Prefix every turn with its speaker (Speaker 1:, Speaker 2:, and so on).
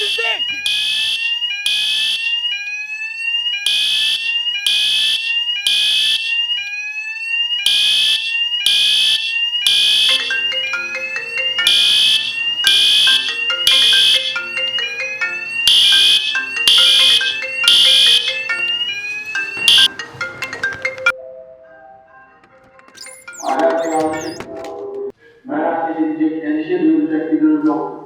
Speaker 1: Sessizlik!
Speaker 2: Merak edilecek, endişe duyulacak bir durum yok.